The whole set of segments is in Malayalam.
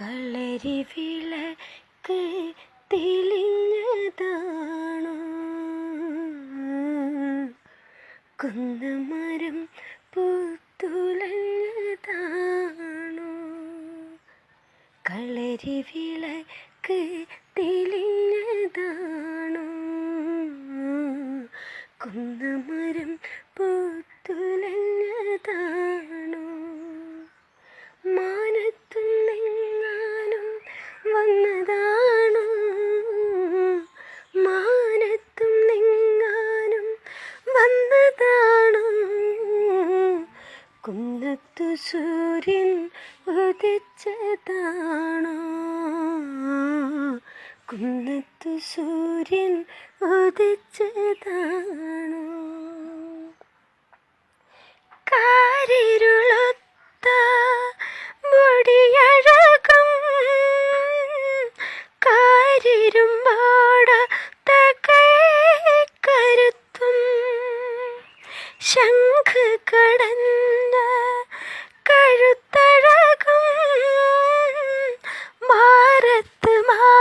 കളരി വിളക്ക് തെളിഞ്ഞതാണോ? കുന്നമരം പൂത്തുലഞ്ഞതാണോ? കളരി വിളക്ക് കുന്നത്തു സൂര്യൻ ഉദിച്ചതാണോ? കുന്നത്തു സൂര്യൻ ഉദിച്ചതാണോ? കാരിരുളൊത്ത മുടിയഴകും കാരിരുമ്പാടത്ത കൈക്കരുത്തും ശംഖ് കടന്ന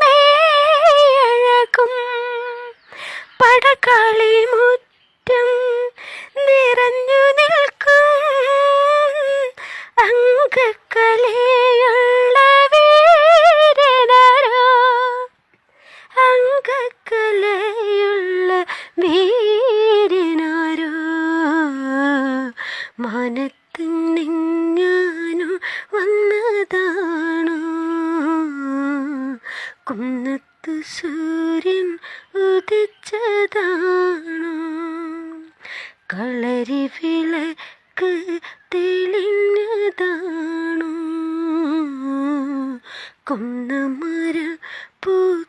മേയഴകും. പടക്കാളി മുറ്റം നിറഞ്ഞു നിൽക്കും. അങ്കക്കലയുള്ള വീരനരോ? അങ്കക്കലയുള്ള കുന്നത്ത് സൂര്യൻ ഉദിച്ചതാണോ? കളരി വിളക്ക് തെളിഞ്ഞതാണോ? കുന്നമര പൂ